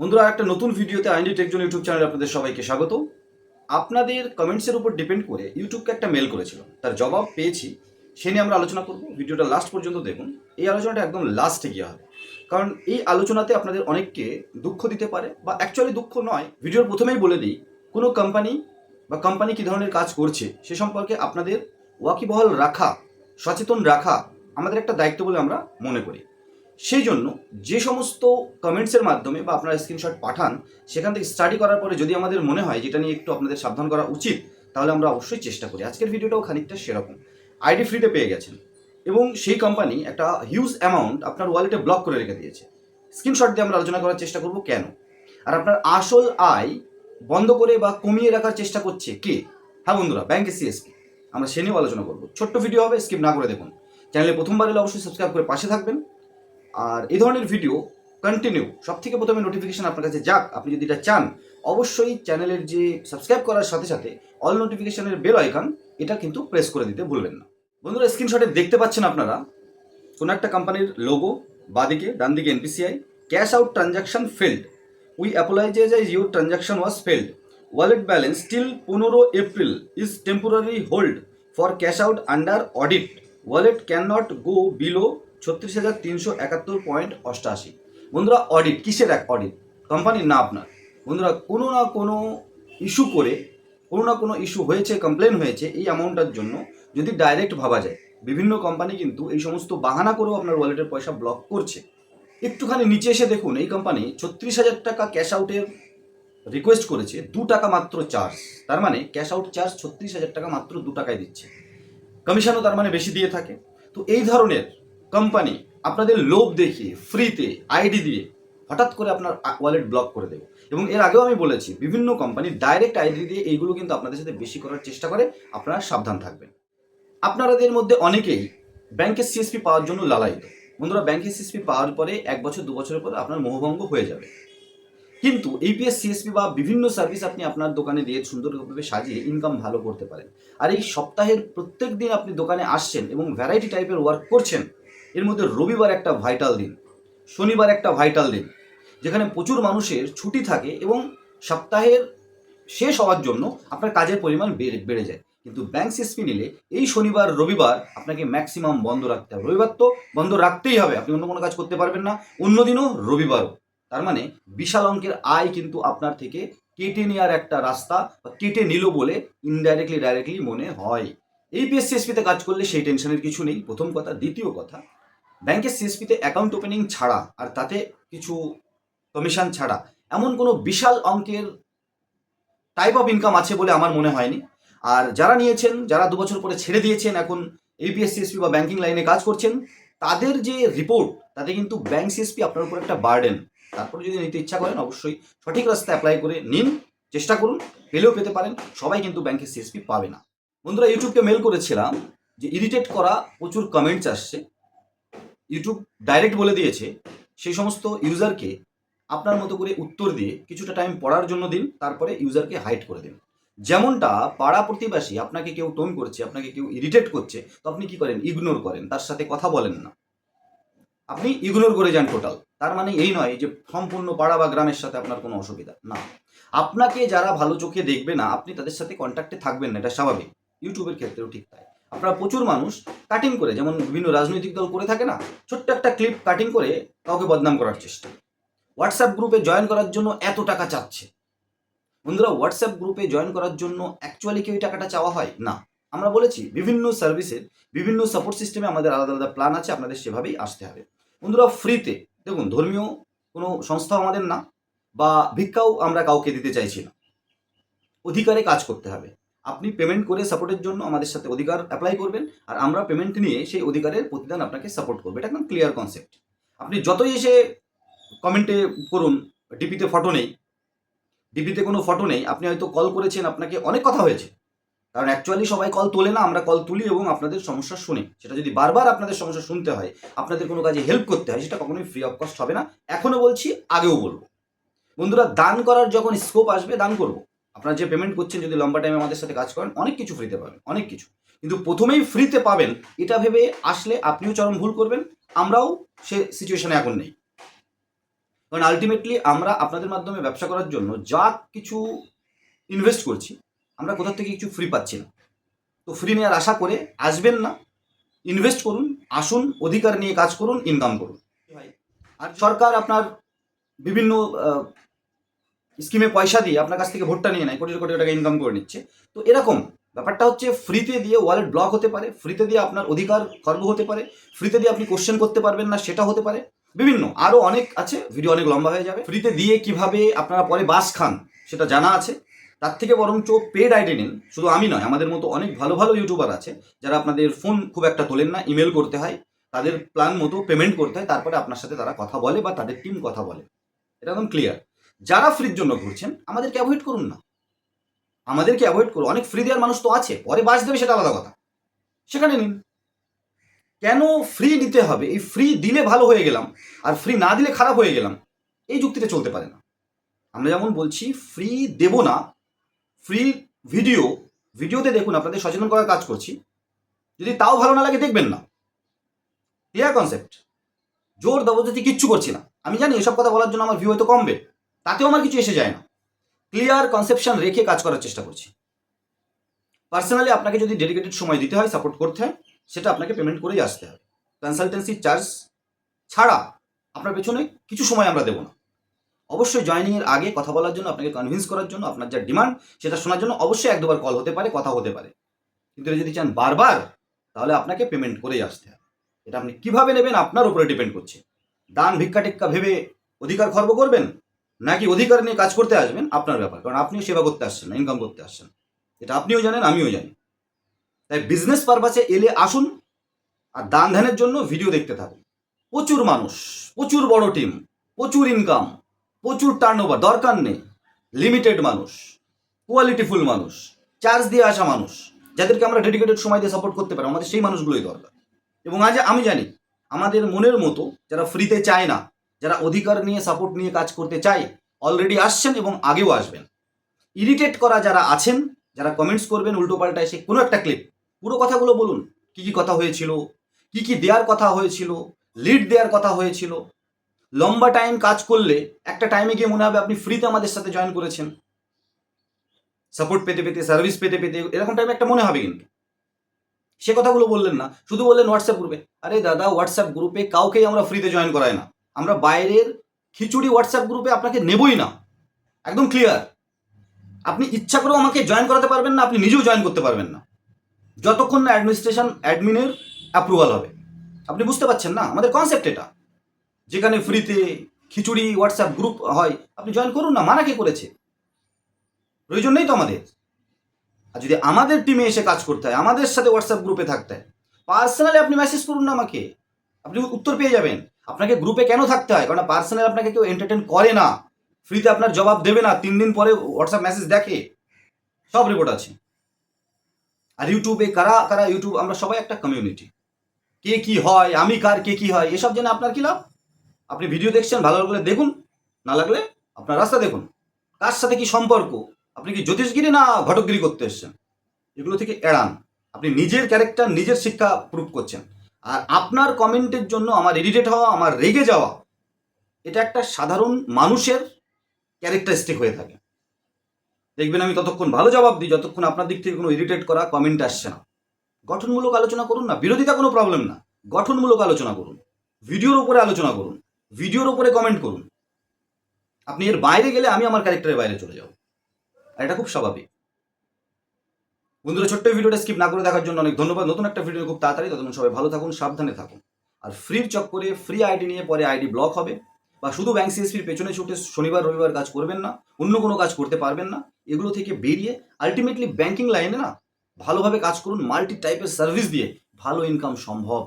বন্ধুরা একটা নতুন ভিডিওতে আইনডি টেকজন ইউটিউব চ্যানেলে আপনাদের সবাইকে স্বাগত। আপনাদের কমেন্টসের উপর ডিপেন্ড করে ইউটিউবকে একটা মেল করেছিল। তার জবাব পেয়েছি, সে নিয়ে আমরা আলোচনা করব। ভিডিওটা লাস্ট পর্যন্ত দেখুন। এই আলোচনাটা একদম লাস্টে গিয়ে হবে। কারণ এই আলোচনাতে আপনাদের অনেককে দুঃখ দিতে পারে বা অ্যাকচুয়ালি দুঃখ নয়। ভিডিওর প্রথমেই বলে দিই, কোনো কোম্পানি বা কোম্পানি কী ধরনের কাজ করছে সে সম্পর্কে আপনাদের ওয়াকিবহল রাখা, সচেতন রাখা আমাদের একটা দায়িত্ব বলে আমরা মনে করি। সেই জন্য যে সমস্ত কমেন্টসের মাধ্যমে বা আপনারা স্ক্রিনশট পাঠান, সেখান থেকে স্টাডি করার পরে যদি আমাদের মনে হয় যেটা নিয়ে একটু আপনাদের সাবধান করা উচিত, তাহলে আমরা অবশ্যই চেষ্টা করি। আজকের ভিডিওটাও খানিকটা সেরকম। আইডি ফ্রিতে পেয়ে গেছেন। এবং সেই কোম্পানি একটা হিউজ অ্যামাউন্ট আপনার ওয়ালেটে ব্লক করে রেখে দিয়েছে। স্ক্রিনশট দিয়ে আমরা আলোচনা করার চেষ্টা করব কেন? আর আপনার আসল আয় বন্ধ করে বা কমিয়ে রাখার চেষ্টা করছে কে? হ্যাঁ বন্ধুরা ব্যাংকের সিএসপি আমরা সে নিয়েও আলোচনা করব। ছোট্ট ভিডিও হবে স্কিপ না করে দেখুন। চ্যানেলে প্রথমবার এলে অবশ্যই সাবস্ক্রাইব করে পাশে থাকবেন। আর এই ধরনের ভিডিও কন্টিনিউ সব থেকে প্রথমে নোটিফিকেশান আপনার কাছে যাক, আপনি যদি এটা চান, অবশ্যই চ্যানেলের যে সাবস্ক্রাইব করার সাথে সাথে অল নোটিফিকেশানের বেল আইকন এটা কিন্তু প্রেস করে দিতে ভুলবেন না। বন্ধুরা স্ক্রিনশটে দেখতে পাচ্ছেন আপনারা, কোনো একটা কোম্পানির লোগো বাদিকে ডান দিকে NPCI cash out transaction failed we apologise as your transaction was failed wallet balance still পনেরো April is temporary hold for cash out under audit wallet cannot go below ছত্রিশ হাজার তিনশো একাত্তর পয়েন্ট অষ্টআশি বন্ধুরা অডিট কিসের এক অডিট কোম্পানির না আপনার। বন্ধুরা, কোনো না কোনো ইস্যু করে, কোনো না কোনো ইস্যু হয়েছে কমপ্লেন হয়েছে, এই অ্যামাউন্টটার জন্য যদি ডাইরেক্ট ভাবা যায়, বিভিন্ন কোম্পানি কিন্তু এই সমস্ত বাহানা করেও আপনার ওয়ালেটের পয়সা ব্লক করছে। একটুখানি নিচে এসে দেখুন, এই কোম্পানি ছত্রিশ হাজার টাকা ক্যাশ আউটের রিকোয়েস্ট করেছে, দু টাকা মাত্র চার্জ তার মানে ক্যাশ আউট চার্জ ছত্রিশ হাজার টাকা মাত্র দু টাকায় দিচ্ছে। কমিশনও তার মানে বেশি দিয়ে থাকে। তো এই ধরনের কোম্পানি আপনাদের লোভ দেখিয়ে ফ্রিতে আইডি দিয়ে, হঠাৎ করে আপনার ওয়ালেট ব্লক করে দেবে। এবং এর আগেও আমি বলেছি, বিভিন্ন কোম্পানি ডাইরেক্ট আইডি দিয়ে এইগুলো কিন্তু আপনাদের সাথে বেশি করার চেষ্টা করে, আপনারা সাবধান থাকবেন। আপনাদের মধ্যে অনেকেই ব্যাংকের সিএসপি পাওয়ার জন্য লালায়িত। বন্ধুরা ব্যাংকের সিএসপি পাওয়ার পরে এক বছর, দু বছরের পরে আপনার মোহভঙ্গ হয়ে যাবে। কিন্তু ইপিএস সিএসপি বা বিভিন্ন সার্ভিস আপনি আপনার দোকানে দিয়ে সুন্দরভাবে সাজিয়ে ইনকাম ভালো করতে পারেন। আর এই সপ্তাহের প্রত্যেক দিন আপনি দোকানে আসছেন এবং ভ্যারাইটি টাইপের ওয়ার্ক করছেন এর মধ্যে রবিবার একটা ভাইটাল দিন, শনিবার একটা ভাইটাল দিন, যেখানে প্রচুর মানুষের ছুটি থাকে এবং সপ্তাহের শেষ হওয়ার জন্য আপনার কাজের পরিমাণ বেড়ে যায়। কিন্তু ব্যাংক সিএসপি নিলে এই শনিবার, রবিবার আপনাকে ম্যাক্সিমাম বন্ধ রাখতে হবে। রবিবার তো বন্ধ রাখতেই হবে, আপনি অন্য কোনো কাজ করতে পারবেন না। অন্যদিনও রবিবারও। তার মানে বিশাল অঙ্কের আয় কিন্তু আপনার থেকে কেটে নেওয়ার একটা রাস্তা বা কেটে নিল বলে ইনডাইরেক্টলি ডাইরেক্টলি মনে হয়। এই পিএসসিএসপিতে কাজ করলে সেই টেনশনের কিছু নেই। প্রথম কথা। দ্বিতীয় কথা ব্যাংকের সিএসপিতে অ্যাকাউন্ট ওপেনিং ছাড়া আর তাতে কিছু কমিশন ছাড়া এমন কোনো বিশাল অঙ্কের টাইপ অফ ইনকাম আছে বলে আমার মনে হয়নি। আর যারা নিয়েছেন, যারা দু বছর পরে ছেড়ে দিয়েছেন এখন এপিএস সিএসপি বা ব্যাংকিং লাইনে কাজ করছেন, তাদের যে রিপোর্ট তাতে কিন্তু ব্যাংক সিএসপি আপনার উপর একটা বার্ডেন তারপরে যদি নিতে ইচ্ছা করেন, অবশ্যই সঠিক রাস্তায় অ্যাপ্লাই করে নিন, চেষ্টা করুন পেলেও পেতে পারেন, সবাই কিন্তু ব্যাংকের সিএসপি পাবে না। বন্ধুরা ইউটিউবকে মেল করেছিলাম যে ইরিটেট করা প্রচুর কমেন্টস আসছে। ইউটিউব ডাইরেক্ট বলে দিয়েছে, সেই সমস্ত ইউজারকে আপনার মতো করে উত্তর দিয়ে কিছুটা টাইম পড়ার জন্য দিন, তারপরে ইউজারকে হাইড করে দিন। যেমনটা পাড়া প্রতিবাসী আপনাকে কেউ টোন করছে, আপনাকে কেউ ইরিটেট করছে, তো আপনি কি করেন? ইগনোর করেন, তার সাথে কথা বলেন না। আপনি ইগনোর করে যান টোটাল তার মানে এই নয় যে সম্পূর্ণ পাড়া বা গ্রামের সাথে আপনার কোনো অসুবিধা, না। আপনাকে যারা ভালো চোখে দেখবে না, আপনি তাদের সাথে কন্ট্যাক্টে থাকবেন না, এটা স্বাভাবিক। ইউটিউবের ক্ষেত্রেও ঠিক তাই। আপনারা প্রচুর মানুষ কাটিং করে, যেমন বিভিন্ন রাজনৈতিক দল করে থাকে না, ছোট্ট একটা ক্লিপ কাটিং করে কাউকে বদনাম করার চেষ্টা। হোয়াটসঅ্যাপ গ্রুপে জয়েন করার জন্য এত টাকা চাচ্ছে। বন্ধুরা হোয়াটসঅ্যাপ গ্রুপে জয়েন করার জন্য অ্যাকচুয়ালি কি ওই টাকাটা চাওয়া হয়? না। আমরা বলেছি, বিভিন্ন সার্ভিসের বিভিন্ন সাপোর্ট সিস্টেমে আমাদের আলাদা আলাদা প্ল্যান আছে, আপনাদের সেভাবেই আসতে হবে। বন্ধুরা ফ্রিতে দেখুন, ধর্মীয় কোনো সংস্থা আমাদের না, বা ভিক্ষাও আমরা কাউকে দিতে চাইছি না। অধিকারে কাজ করতে হবে। আপনি পেমেন্ট করে সাপোর্টের জন্য আমাদের সাথে অধিকার অ্যাপ্লাই করবেন আর আমরা পেমেন্ট নিয়ে সেই অধিকারের প্রতিদান আপনাকে সাপোর্ট করবে। এটা একদম ক্লিয়ার কনসেপ্ট আপনি যতই এসে কমেন্টে করুন ডিপিতে ফটো নেই ডিপিতে কোনো ফটো নেই, আপনি হয়তো কল করেছেন, আপনাকে অনেক কথা হয়েছে। কারণ অ্যাকচুয়ালি সবাই কল তোলে না, আমরা কল তুলি এবং আপনাদের সমস্যা শুনি। সেটা যদি বারবার আপনাদের সমস্যা শুনতে হয়, আপনাদের কোনো কাজে হেল্প করতে হয়, সেটা কখনোই ফ্রি অফ কস্ট হবে না। এখনও বলছি, আগেও বলব। বন্ধুরা, দান করার যখন স্কোপ আসবে, দান করব। আপনারা যে পেমেন্ট করছেন যদি লম্বা টাইমে আমাদের সাথে কাজ করেন অনেক কিছু ফ্রিতে পাবেন অনেক কিছু। কিন্তু প্রথমেই ফ্রিতে পাবেন এটা ভেবে আসলে আপনিও চরম ভুল করবেন আমরাও সে সিচুয়েশনে এখন নেই। কারণ আলটিমেটলি আমরা আপনাদের মাধ্যমে ব্যবসা করার জন্য যা কিছু ইনভেস্ট করছি আমরা কোথা থেকে কিছু ফ্রি পাচ্ছি না। তো ফ্রি নেওয়ার আশা করে আসবেন না। ইনভেস্ট করুন আসুন অধিকার নিয়ে কাজ করুন ইনকাম করুন। আর সরকার আপনার বিভিন্ন স্কিমে পয়সা দিয়ে আপনার কাছ থেকে ভোটটা নিয়ে নেয়, কোটি কোটি টাকা ইনকাম করে নিচ্ছে। তো এরকম ব্যাপারটা হচ্ছে ফ্রিতে দিয়ে ওয়ালেট ব্লক হতে পারে ফ্রিতে দিয়ে আপনার অধিকার খর্ব হতে পারে ফ্রিতে দিয়ে আপনি কোশ্চেন করতে পারবেন না, সেটা হতে পারে। বিভিন্ন আরও অনেক আছে ভিডিও অনেক লম্বা হয়ে যাবে। ফ্রিতে দিয়ে কীভাবে আপনারা পরে বাস খান, সেটা জানা আছে। তার থেকে বরঞ্চ পেড আইডি নিন। শুধু আমি নয়, আমাদের মতো অনেক ভালো ভালো ইউটিউবার আছে, যারা আপনাদের ফোন খুব একটা তোলেন না ইমেল করতে হয়, তাদের প্ল্যান মতো পেমেন্ট করতে হয়, তারপরে আপনার সাথে তারা কথা বলে বা তাদের টিম কথা বলে। এটা একদম ক্লিয়ার যারা ফ্রির জন্য ঘুরছেন, আমাদেরকে অ্যাভয়েড করুন না। আমাদেরকে অ্যাভয়েড করুন। অনেক ফ্রি দেওয়ার মানুষ তো আছে, পরে বাস দেবে সেটা আলাদা কথা। সেখানে নিন। কেন ফ্রি দিতে হবে? এই ফ্রি দিলে ভালো হয়ে গেলাম, আর ফ্রি না দিলে খারাপ হয়ে গেলাম। এই যুক্তিটা চলতে পারে না। আমরা যেমন বলছি ফ্রি দেব না। ফ্রি ভিডিও ভিডিওতে দেখুন, আপনাদের সচেতন করার কাজ করছি। যদি তাও ভালো না লাগে, দেখবেন না। ক্লিয়ার কনসেপ্ট জোর, জবরদস্তি কিচ্ছু করছি না। আমি জানি, এসব কথা বলার জন্য আমার ভিউ হয়তো কমবে। তাতেও আমার কিছু এসে যায় না। ক্লিয়ার কনসেপশন রেখে কাজ করার চেষ্টা করছি। পার্সোনালি আপনাকে যদি ডেডিকেটেড সময় দিতে হয় সাপোর্ট করতে হয়, সেটা আপনাকে পেমেন্ট করেই আসতে হবে। কনসালটেন্সি চার্জ ছাড়া আপনার পেছনে কিছু সময় আমরা দেবো না। অবশ্যই জয়নিংয়ের আগে কথা বলার জন্য, আপনাকে কনভিন্স করার জন্য, আপনার যা ডিমান্ড সেটা শোনার জন্য অবশ্যই এক দুবার কল হতে পারে, কথা হতে পারে। কিন্তু যদি চান বারবার, তাহলে আপনাকে পেমেন্ট করেই আসতে হবে। এটা আপনি কীভাবে নেবেন, আপনার উপরে ডিপেন্ড করছে। দান ভিক্ষা টিক্কা ভেবে অধিকার খর্ব করবেন? নাকি অধিকার নিয়ে কাজ করতে আসবেন? আপনার ব্যাপার। কারণ আপনিও সেবা করতে আসছেন না ইনকাম করতে আসছেন এটা আপনিও জানেন, আমিও জানি। তাই বিজনেস পারপাসে এলে আসুন আর দান ধ্যানের জন্য ভিডিও দেখতে থাকুন। প্রচুর মানুষ, প্রচুর বড় টিম প্রচুর ইনকাম প্রচুর টার্ন দরকার নেই। লিমিটেড মানুষ কোয়ালিটিফুল মানুষ চার্জ দিয়ে আসা মানুষ, যাদেরকে আমরা ডেডিকেটেড সময় দিয়ে সাপোর্ট করতে পারি, আমাদের সেই মানুষগুলোই দরকার। এবং আজ আমি জানি, আমাদের মনের মতো যারা ফ্রিতে চায় না যারা অধিকার নিয়ে সাপোর্ট নিয়ে কাজ করতে চায় অলরেডি আসছেন এবং আগেও আসবেন। ইরিটেট করা যারা আছেন, যারা কমেন্টস করবেন, উল্টো পাল্টা এসে কোনো একটা ক্লিপ পুরো কথাগুলো বলুন। কি কি কথা হয়েছিল, কি কি দেওয়ার কথা হয়েছিল লিড দেওয়ার কথা হয়েছিল। লম্বা টাইম কাজ করলে একটা টাইমে গিয়ে মনে হবে আপনি ফ্রিতে আমাদের সাথে জয়েন করেছেন। সাপোর্ট পেতে পেতে সার্ভিস পেতে পেতে, এরকম টাইমে একটা মনে হবে কিন্তু। সে কথাগুলো বললেন না, শুধু বললেন হোয়াটসঅ্যাপ গ্রুপে আরে দাদা হোয়াটসঅ্যাপ গ্রুপে কাউকেই আমরা ফ্রিতে জয়েন করাই না। আমরা বাইরের খিচুড়ি হোয়াটসঅ্যাপ গ্রুপে আপনাকে নেবই না। একদম ক্লিয়ার আপনি ইচ্ছা করেও আমাকে জয়েন করাতে পারবেন না, আপনি নিজেও জয়েন করতে পারবেন না। যতক্ষণ না অ্যাডমিনিস্ট্রেশন অ্যাডমিনের অ্যাপ্রুভাল হবে। আপনি বুঝতে পারছেন না? আমাদের কনসেপ্ট এটা। যেখানে ফ্রিতে খিচুড়ি হোয়াটসঅ্যাপ গ্রুপ হয়, আপনি জয়েন করুন না। মানা কে করেছে? প্রয়োজন নেই তো আমাদের। আর যদি আমাদের টিমে এসে কাজ করতে হয়, আমাদের সাথে হোয়াটসঅ্যাপ গ্রুপে থাকতে হয় পার্সোনালি আপনি মেসেজ করুন না আমাকে। আপনি উত্তর পেয়ে যাবেন। আপনাকে গ্রুপে কেন থাকতে হয়? কারণ পার্সোনাল আপনাকে কেউ এন্টারটেন করে না। ফ্রিতে আপনার জবাব দেবে না। তিন দিন পরে হোয়াটসঅ্যাপ মেসেজ দেখে। সব রিপোর্ট আছে। আর ইউটিউবে কারা কারা ইউটিউব আমরা সবাই একটা কমিউনিটি কে কি হয়, আমি কার, কে কি হয়, এসব জেনে আপনার কি লাভ? আপনি ভিডিও দেখছেন, ভালো লাগলে দেখুন, না লাগলে আপনার রাস্তা দেখুন। কার সাথে কি সম্পর্ক? আপনি কি জ্যোতিষগিরি না ঘটকগিরি করতে এসছেন? এগুলো থেকে এড়ান। আপনি নিজের ক্যারেক্টার নিজের শিক্ষা প্রুভ করছেন। আর আপনার কমেন্টের জন্য আমার ইরিটেট হওয়া, আমার রেগে যাওয়া, এটা একটা সাধারণ মানুষের ক্যারেক্টারিস্টিক হয়ে থাকে। দেখবেন আমি ততক্ষণ ভালো জবাব দিই, যতক্ষণ আপনার দিক থেকে কোনো ইরিটেট করা কমেন্ট আসছে না। গঠনমূলক আলোচনা করুন না, বিরোধিতা কোনো প্রবলেম না। গঠনমূলক আলোচনা করুন ভিডিওর উপরে আলোচনা করুন ভিডিওর উপরে কমেন্ট করুন। আপনি এর বাইরে গেলে আমি আমার ক্যারেক্টারের বাইরে চলে যাব। এটা খুব স্বাভাবিক। বন্ধুরা, ছোট্ট ভিডিওটা স্কিপ না করে দেখার জন্য অনেক ধন্যবাদ। নতুন একটা ভিডিও খুব তাড়াতাড়ি, ততক্ষণ সবাই ভালো থাকুন, সাবধানে থাকুন। আর ফ্রির চক্করে ফ্রি আইডি নিয়ে পরে আইডি ব্লক হবে। বা শুধু ব্যাংক সিএসপির পেছনে ছুটে শনিবার, রবিবার কাজ করবেন না, অন্য কোনো কাজ করতে পারবেন না। এগুলো থেকে বেরিয়ে আলটিমেটলি ব্যাংকিং লাইনে না ভালোভাবে কাজ করুন মাল্টি টাইপের সার্ভিস দিয়ে ভালো ইনকাম সম্ভব।